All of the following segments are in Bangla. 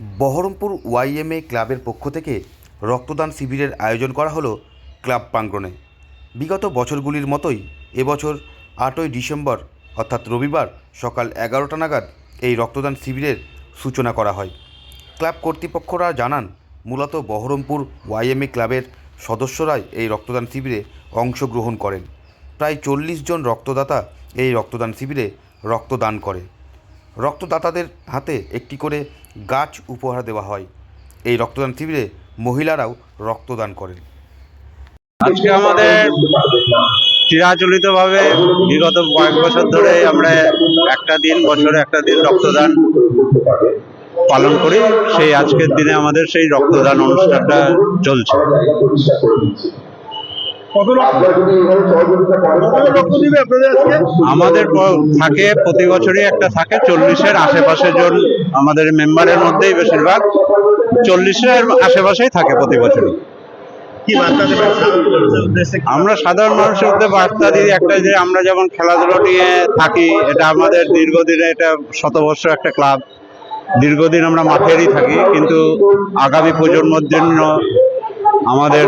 বহরমপুর ওয়াইএমএ ক্লাবের পক্ষ থেকে রক্তদান শিবিরের আয়োজন করা হলো ক্লাব প্রাঙ্গণে। বিগত বছরগুলির মতোই এবছর আটই ডিসেম্বর, অর্থাৎ রবিবার সকাল এগারোটা নাগাদ এই রক্তদান শিবিরের সূচনা করা হয়। ক্লাব কর্তৃপক্ষরা জানান, মূলত বহরমপুর ওয়াইএমএ ক্লাবের সদস্যরাই এই রক্তদান শিবিরে অংশগ্রহণ করেন। প্রায় চল্লিশ জন রক্তদাতা এই রক্তদান শিবিরে রক্তদান করে। রক্তদাতাদের হাতে একটি করে গাছ উপহার দেওয়া হয়। এই রক্তদান শিবিরে মহিলারাও রক্তদান করেন। আজকে আমাদের চিরাচরিতভাবে বিগত কয়েক বছর ধরে আমরা একটা দিন, বছরে একটা দিন রক্তদান পালন করি। সেই আজকের দিনে আমাদের সেই রক্তদান অনুষ্ঠানটা চলছে। আমাদের থাকে প্রতি বছরই একটা থাকে চল্লিশের আশেপাশে জন আমাদের মেম্বারের মধ্যেই বেশিরভাগ চল্লিশের আশেপাশেই থাকে প্রতি বছরই। কি বার্তা দেবেন সাধারণ উদ্দেশ্যে? আমরা সাধারণ মানুষের মধ্যে বার্তা দিই একটা যে আমরা যেমন খেলাধুলো নিয়ে থাকি এটা আমাদের দীর্ঘদিনে এটা শতবর্ষ একটা ক্লাব। দীর্ঘদিন আমরা মাঠেরই থাকি কিন্তু আগামী প্রজন্মের জন্য আমাদের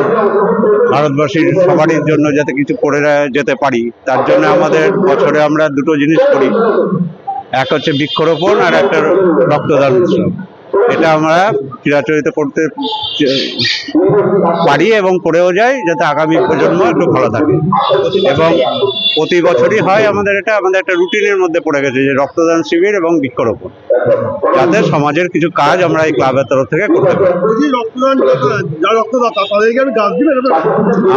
ভারতবাসীর সবারই জন্য যাতে কিছু করে যেতে পারি, তার জন্য আমাদের বছরে আমরা দুটো জিনিস করি। এক হচ্ছে বৃক্ষরোপণ আর একটা রক্তদান উৎসব। এটা আমরা চিরাচরিত করতে পারি এবং করেও যাই যাতে আগামী প্রজন্ম একটু ভালো থাকে। এবং প্রতি বছরই হয় আমাদের এটা আমাদের একটা রুটিনের মধ্যে পড়ে গেছে যে রক্তদান শিবির এবং বৃক্ষরোপণ। যাতে সমাজের কিছু কাজ আমরা এই ক্লাবের তরফ থেকে করতে পারি।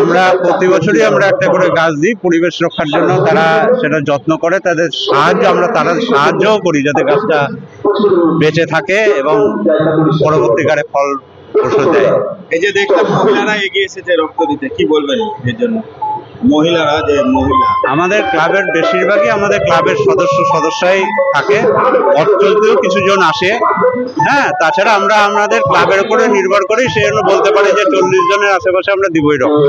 আমরা প্রতি বছরই আমরা একটা করে গাছ দিই পরিবেশ রক্ষার জন্য তারা সেটা যত্ন করে তাদের সাহায্য আমরা তারা সাহায্যও করি যাতে গাছটা বেঁচে থাকে এবং পরবর্তীকালে ফল ফসল দেয়। এই যে দেখলাম মহিলারা এগিয়ে এসেছে রক্ত দিতে, কি বলবেন এর জন্য? মহিলারা যে মহিলা, আমাদের ক্লাবের বেশিরভাগই আমাদের ক্লাবের সদস্য সদস্যই থাকে। অর্থনীতিও কিছু জন আসে। হ্যাঁ তাছাড়া আমরা আমাদের ক্লাবের উপরে নির্ভর করি সেই জন্য বলতে পারি যে চল্লিশ জনের আশেপাশে আমরা দিবই রক্ত।